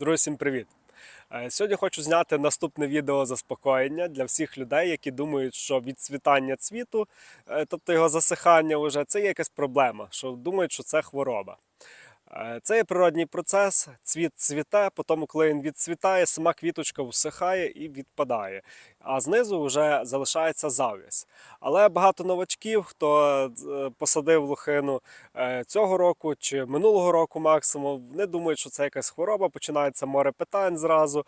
Друзі, всім привіт! Е, Сьогодні хочу зняти наступне відео заспокоєння для всіх людей, які думають, що відцвітання цвіту, е, тобто його засихання, вже це є якась проблема, що думають, що це хвороба. Е, Це є природній процес, цвіт цвіте, потім, коли він відцвітає, сама квіточка всихає і відпадає. А знизу вже залишається зав'язь. Але багато новачків, хто е, посадив лохину е, цього року чи минулого року максимум, вони думають, що це якась хвороба. Починається море питань зразу.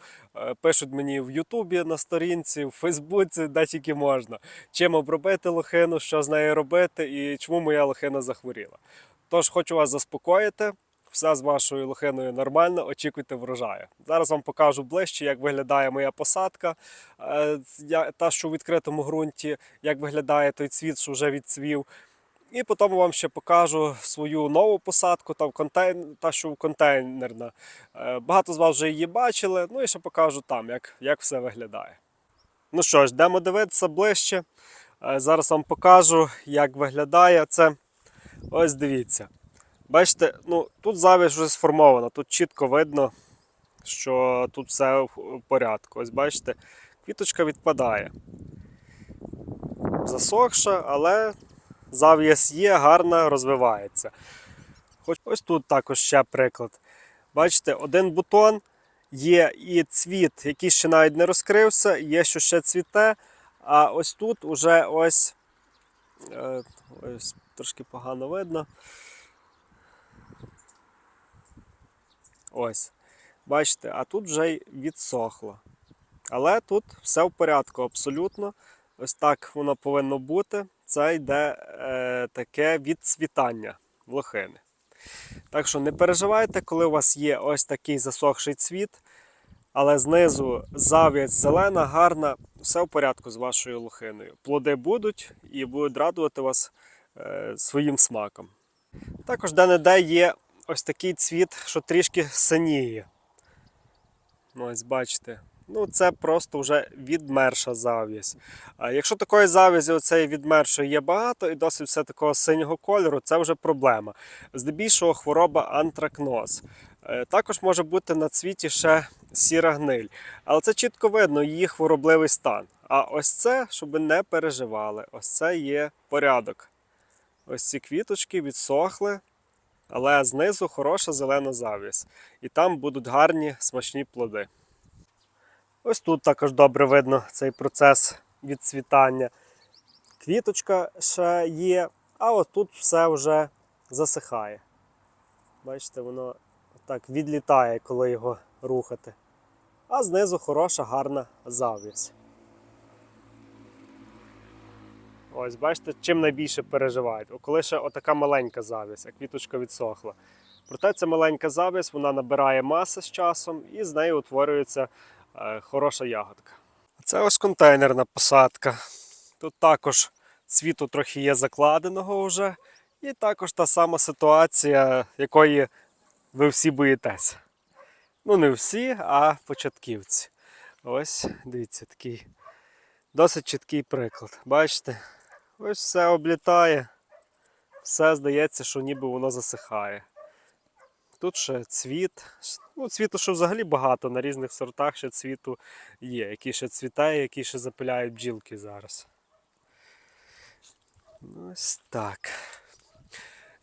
Пишуть мені в Ютубі на сторінці, в Фейсбуці, де тільки можна. Чим обробити лохину, що з нею робити і чому моя лохина захворіла. Тож хочу вас заспокоїти. Все з вашою лохиною нормально, очікуйте врожаю. Зараз вам покажу ближче, як виглядає моя посадка, е, та, що у відкритому ґрунті, як виглядає той цвіт, що вже відцвів. І потім вам ще покажу свою нову посадку, та, в контейн... та що в контейнерна. Е, Багато з вас вже її бачили, ну і ще покажу там, як, як все виглядає. Ну що ж, йдемо дивитися ближче. Е, Зараз вам покажу, як виглядає це. Ось дивіться. Бачите, ну тут завість вже сформована, тут чітко видно, що тут все в порядку. Ось бачите, квіточка відпадає. Засохша, але зав'яз є, гарна, розвивається. Хоч ось тут також ще приклад. Бачите, один бутон, є і цвіт, який ще навіть не розкрився, є, що ще цвіте. А ось тут уже ось, е, ось трошки погано видно. Ось. Бачите, а тут вже й відсохло. Але тут все в порядку абсолютно. Ось так воно повинно бути. Це йде е, таке відцвітання лохини. Так що не переживайте, коли у вас є ось такий засохший цвіт, але знизу зав'язь зелена, гарна, все в порядку з вашою лохиною. Плоди будуть і будуть радувати вас е, своїм смаком. Також де-не-де є ось такий цвіт, що трішки синіє. Ось бачите. Ну, це просто вже відмерша зав'язь. Якщо такої зав'язі оцеї відмершої є багато і досить все такого синього кольору, це вже проблема. Здебільшого хвороба антракноз. Е, Також може бути на цвіті ще сіра гниль. Але це чітко видно її хворобливий стан. А ось це, щоб не переживали, ось це є порядок. Ось ці квіточки відсохли, але знизу хороша зелена завість. І там будуть гарні смачні плоди. Ось тут також добре видно цей процес відцвітання. Квіточка ще є, а от тут все вже засихає. Бачите, воно так відлітає, коли його рухати. А знизу хороша, гарна завість. Ось, бачите, чим найбільше переживають. Коли ще отака маленька завість, а квіточка відсохла. Проте ця маленька завість, вона набирає маси з часом і з нею утворюється е, хороша ягодка. Це ось контейнерна посадка. Тут також цвіту трохи є закладеного вже. І також та сама ситуація, якої ви всі боїтеся. Ну, не всі, а початківці. Ось, дивіться, такий досить чіткий приклад. Бачите? Ось все облітає. Все здається, що ніби воно засихає. Тут ще цвіт. Ну, цвіту ще взагалі багато, на різних сортах ще цвіту є, який ще цвітає, який ще запиляють бджілки зараз. Ось так.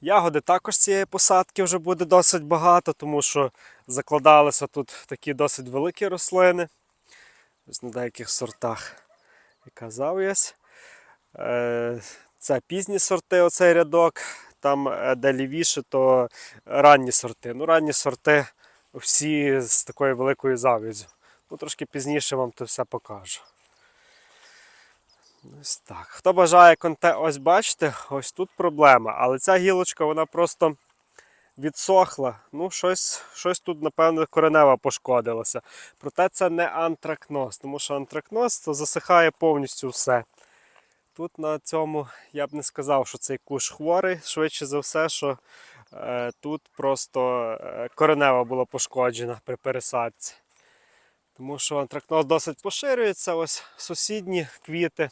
Ягоди також цієї посадки вже буде досить багато, тому що закладалися тут такі досить великі рослини. Ось на деяких сортах яка зав'язь. Е, Це пізні сорти, оцей рядок. Там, е, де лівіше, то ранні сорти. Ну, ранні сорти всі з такою великою зав'язю. Ну, трошки пізніше вам то все покажу. Ось так. Хто бажає контент, ось бачите, ось тут проблема. Але ця гілочка вона просто відсохла. Ну, щось, щось тут, напевно, коренева пошкодилося. Проте це не антракноз, тому що антракноз то засихає повністю все. Тут на цьому я б не сказав, що цей куш хворий. Швидше за все, що е, тут просто е, коренева була пошкоджена при пересадці. Тому що антракноз досить поширюється, ось сусідні квіти,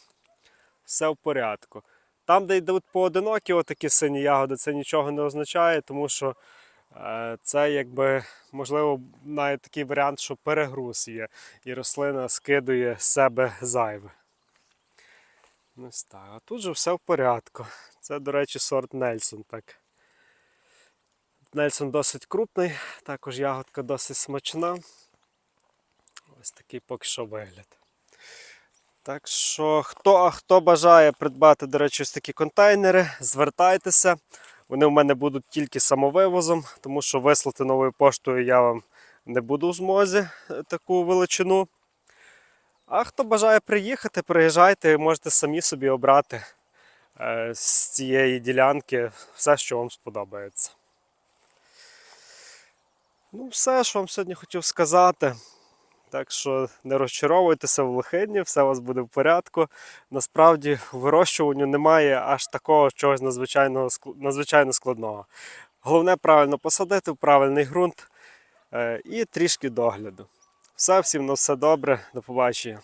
все в порядку. Там, де йдуть поодинокі отакі сині ягоди, це нічого не означає, тому що Е, Це якби можливо навіть такий варіант, що перегруз є, і рослина скидує з себе зайве. Ось так. А тут же все в порядку. Це, до речі, сорт Нельсон. Так. Нельсон досить крупний, також ягодка досить смачна. Ось такий поки що вигляд. Так що, хто, хто бажає придбати, до речі, ось такі контейнери, звертайтеся. Вони в мене будуть тільки самовивозом, тому що вислати новою поштою я вам не буду в змозі е, таку величину. А хто бажає приїхати, приїжджайте можете самі собі обрати е, з цієї ділянки все, що вам сподобається. Ну, все, що вам сьогодні хотів сказати. Так що не розчаровуйтеся в лохидні, все у вас буде в порядку. Насправді у вирощуванню немає аж такого чогось надзвичайного, надзвичайно складного. Головне правильно посадити в правильний ґрунт е, і трішки догляду. Все, всім на все добре, до побачення.